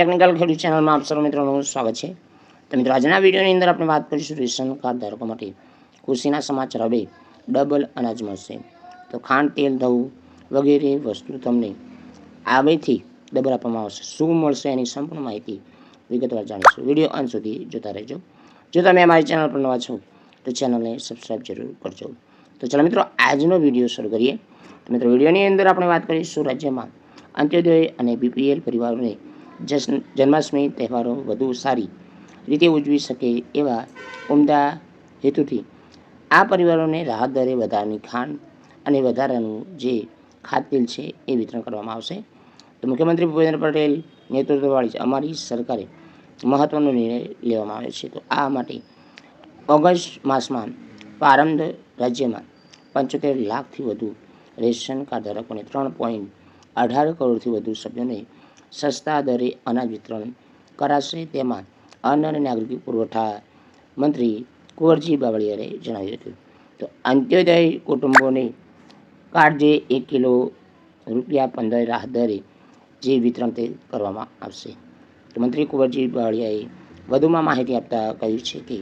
Technical ખેડૂત ચેનલમાં આપ સર્વ મિત્રોનું સ્વાગત છે. તો મિત્રો, આજના વિડીયોની અંદર આપણે વાત કરીશું રેશન કાર્ડ ધારકો માટે. ખુશીના સમાચાર હવે ડબલ અનાજ મળશે. તો ખાંડ, તેલ, ધવું વગેરે વસ્તુ તમને આગળથી ડબલ આપવામાં આવશે. શું મળશે એની સંપૂર્ણ માહિતી વિગતવાર જાણીશું. વીડિયો અંત સુધી જોતા રહેજો. જો તમે અમારી ચેનલ પર નવા છો, તો ચેનલને સબસ્ક્રાઈબ જરૂર કરજો. તો ચાલો મિત્રો, આજનો વીડિયો શરૂ કરીએ. તો મિત્રો, વિડીયોની અંદર આપણે વાત કરીશું રાજ્યમાં અંત્યોદય અને બીપીએલ પરિવારોને જન્માષ્ટમી તહેવારો વધુ સારી રીતે ઉજવી શકે એવા ઉમદા હેતુથી આ પરિવારોને રાહત દરે વધારાની ખાંડ અને વધારાનું જે ખાદ્યતેલ છે એ વિતરણ કરવામાં આવશે. તો મુખ્યમંત્રી ભૂપેન્દ્ર પટેલ નેતૃત્વવાળી અમારી સરકારે મહત્ત્વનો નિર્ણય લેવામાં આવ્યો છે. તો આ માટે ઓગસ્ટ માસમાં પ્રારંભ રાજ્યમાં પંચોતેર લાખથી વધુ રેશન કાર્ડ ધારકોને ત્રણ પોઈન્ટ અઢાર કરોડથી વધુ સભ્યોને સસ્તા દરે અનાજ વિતરણ કરાશે તેમાં અન્ન અને નાગરિક પુરવઠા મંત્રી કુંવરજી બાવળિયાએ જણાવ્યું હતું. તો અંત્યોદય કુટુંબોને કાર્ડ જે એક કિલો રૂપિયા પંદર રાહત દરે જે વિતરણ તે કરવામાં આવશે. તો મંત્રી કુંવરજી બાવળિયાએ વધુમાં માહિતી આપતા કહ્યું છે કે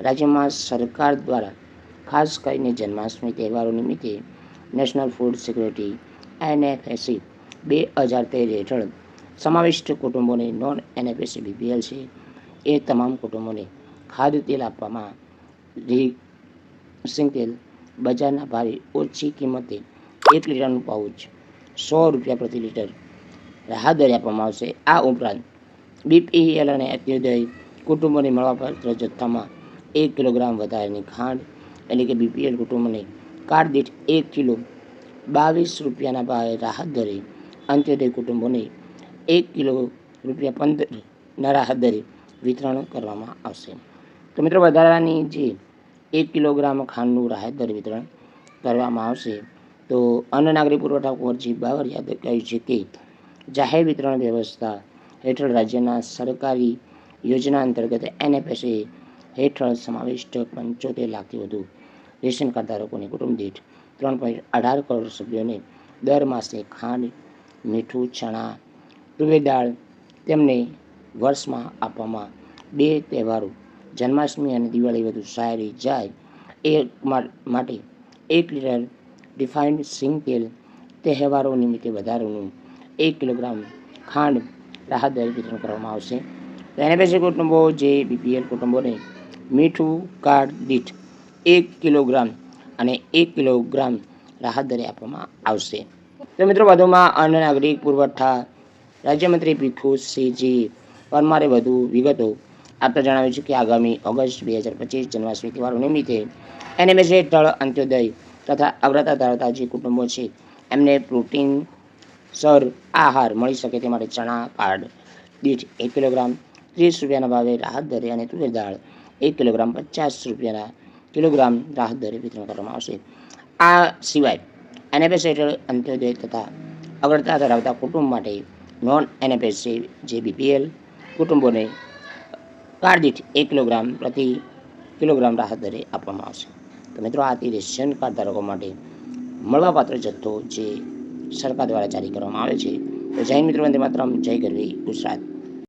રાજ્યમાં સરકાર દ્વારા ખાસ કરીને જન્માષ્ટમી તહેવારો નિમિત્તે નેશનલ ફૂડ સિક્યુરિટી એનએફએસી બે હજાર તેર હેઠળ સમાવિષ્ટ કુટુંબોને નોન એનએફએસી બીપીએલ છે એ તમામ કુટુંબોને ખાદ્ય તેલ આપવામાં સિંગ તેલ બજારના ભાવે ઓછી કિંમતે એક લીટરનું પાઉચ સો રૂપિયા પ્રતિ લીટર રાહત દરે આપવામાં આવશે. આ ઉપરાંત બીપીએલ અને અત્યુદય કુટુંબોને મળવાપાત્ર જથ્થામાં એક કિલોગ્રામ વધારાની ખાંડ એટલે કે બીપીએલ કુટુંબોને કાર્ડ દીઠ એક કિલો બાવીસ રૂપિયાના ભાવે રાહત દરે અંત્યોદય કુટુંબોને એક કિલો રૂપિયા પંદરના રાહત દરે વિતરણ કરવામાં આવશે. તો મિત્રો, વધારાની જે એક કિલોગ્રામ ખાંડનું રાહત દર વિતરણ કરવામાં આવશે, તો અન્ન નાગરિક પુરવઠા કુંવરજી બાવળિયાએ કહ્યું છે કે, જાહેર વિતરણ વ્યવસ્થા હેઠળ રાજ્યના સરકારી યોજના અંતર્ગત એનએફએસએ હેઠળ સમાવિષ્ટ પંચોતેર લાખથી વધુ રેશન કાર્ડ ધારકોને કુટુંબ દીઠ ત્રણ પોઈન્ટ અઢાર કરોડ સભ્યોને દર માસે ખાંડ, મીઠું, ચણા તુવેર દાળ તેમને વર્ષમાં આપવામાં બે તહેવારો, જન્માષ્ટમી અને દિવાળી વધુ સારી જાય એ માટે એક લીટર રિફાઇન્ડ સિંગ તેલ તહેવારો નિમિત્તે વધારાનું એક કિલોગ્રામ ખાંડ રાહત દરે વિતરણ કરવામાં આવશે. તો કુટુંબો જે બીપીએલ કુટુંબોને મીઠું કાર્ડ દીઠ એક કિલોગ્રામ અને એક કિલોગ્રામ રાહત દરે આપવામાં આવશે. તો મિત્રો વધુમાં અન્ન નાગરિક પુરવઠા રાજ્યમંત્રી ભીખુસિંહજી પરમારે વધુ વિગતો આપતા જણાવ્યું છે કે આગામી ઓગસ્ટ બે હજાર પચીસ જન્માષ્ટમી તહેવારો નિમિત્તે એનએમએસ હેઠળ અંત્યોદય તથા અગ્રતા ધરાવતા જે કુટુંબો છે, એમને પ્રોટીન, સર, આહાર મળી શકે તે માટે ચણા કાર્ડ દીઠ એક કિલોગ્રામ, ત્રીસ રૂપિયાના ભાવે રાહત દરે અને તુવેર દાળ એક કિલોગ્રામ, પચાસ રૂપિયાના કિલોગ્રામ રાહત દરે વિતરણ કરવામાં આવશે. આ સિવાય એનએમએસ હેઠળ અંત્યોદય તથા અગ્રતા ધરાવતા કુટુંબ માટે નોન એનએફએસસી જે બીપીએલ કુટુંબોને કાર્ડ દીઠ એક કિલોગ્રામ પ્રતિ કિલોગ્રામ રાહત દરે આપવામાં આવશે. તો મિત્રો આથી રેશન કાર્ડ ધારકો માટે મળવાપાત્ર જથ્થો જે સરકાર દ્વારા જારી કરવામાં આવે છે. તો જય મિત્રો, વંદે માત્રમ. જય ગરવી ગુજરાત.